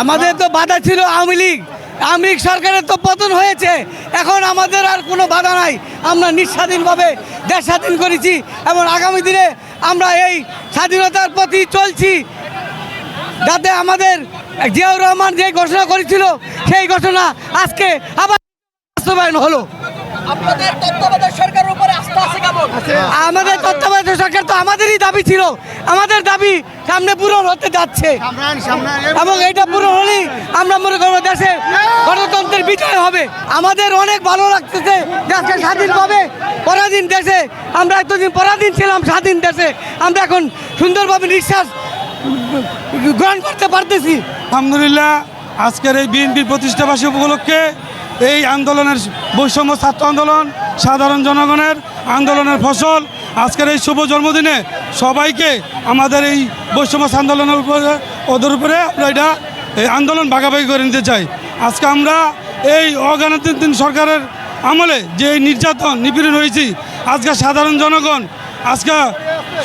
আমাদের তো বাধা ছিল আওয়ামী লীগ। আওয়ামী লীগ সরকারের তো পতন হয়েছে। এখন আমাদের আর কোনো বাধা নাই। আমরা নিঃস্বাধীনভাবে দেশ স্বাধীন করেছি এবং আগামী দিনে আমরা এই স্বাধীনতার প্রতি চলছি। যাতে আমাদের জিয়াউর রহমান যে ঘোষণা করেছিল সেই ঘোষণা আজকে আবার বাস্তবায়ন হলো। আমাদের তত্ত্বাবধায়ক সরকার তো আমাদেরই দাবি ছিল। আমাদের দাবি সামনে পূরণ হতে যাচ্ছে। এবং এটা পূরণ হলেই আমরা মনে করব দেশে গণতন্ত্রের বিজয় হবে। আমাদের অনেক ভালো লাগতেছে যে আজকে স্বাধীনভাবে পরাধীন দেশে আমরা এতদিন পরাধীন ছিলাম স্বাধীন দেশে। আমরা এখন সুন্দরভাবে নিঃশ্বাস গ্রহণ করতে পারতেছি। আলহামদুলিল্লাহ আজকের এই বিএনপির প্রতিষ্ঠাবাসী উপলক্ষে এই আন্দোলনের বৈষম্য ছাত্র আন্দোলন সাধারণ জনগণের আন্দোলনের ফসল আজকের এই শুভ জন্মদিনে সবাইকে আমাদের এই বৈষম্য আন্দোলনের উপরে, ওদের উপরে আমরা এটা, এই আন্দোলন ভাগাভাগি করে নিতে চাই। আজকে আমরা এই অগণতান্ত্রিক সরকারের আমলে যে নির্যাতন, নিপীড়ন হয়েছি, আজকে সাধারণ জনগণ, আজকে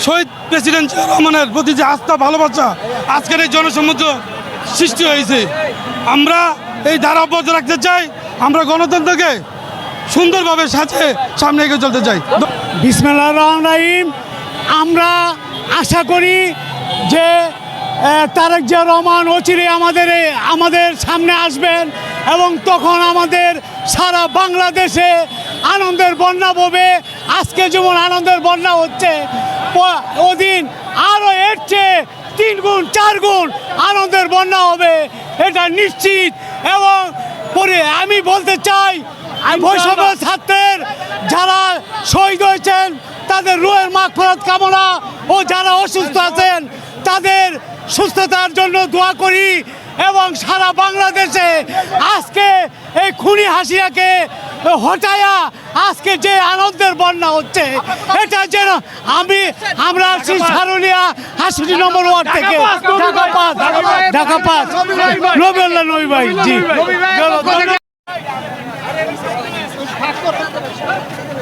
শহীদ প্রেসিডেন্ট জিয়া রহমানের প্রতি যে আস্থা, ভালোবাসা, আজকের এই জনসমুদ্র সৃষ্টি হয়েছে। আমরা এই ধারা অব্যাহত রাখতে চাই, আমরা গণতন্ত্রকে সুন্দরভাবে সাজে সামনে এগিয়ে চলতে চাই। বিসমিল্লাহ রহমান রাহিম। আমরা আশা করি যে তারেক জিয়া রহমান অচিরে আমাদের আমাদের সামনে আসবেন এবং তখন আমাদের সারা বাংলাদেশে আনন্দের বন্যা ববে। আজকে যেমন আনন্দের বন্যা হচ্ছে ওদিন আরও এর চেয়ে তিন গুণ, চার গুণ আনন্দের বন্যা হবে, এটা নিশ্চিত। এবং পরে আমি বলতে চাই বৈষম্য ছাত্রের যারা শহীদ হয়েছেন তাদের রুহের মাগফিরাত কামনা ও যারা অসুস্থ আছেন তাদের সুস্থতার জন্য দোয়া করি এবং সারা বাংলাদেশে আজকে এই খুনি হাসিয়াকে হটায়া আজকে যে আনন্দের বন্যা হচ্ছে এটা যেন আমি আমরা আছি সারুলিয়া হাসুটি নম্বর ওয়ার্ড থেকে। ঢাকা পাঁচ ঢাকা পাঁচ নবী ভাই। জি। Thank you.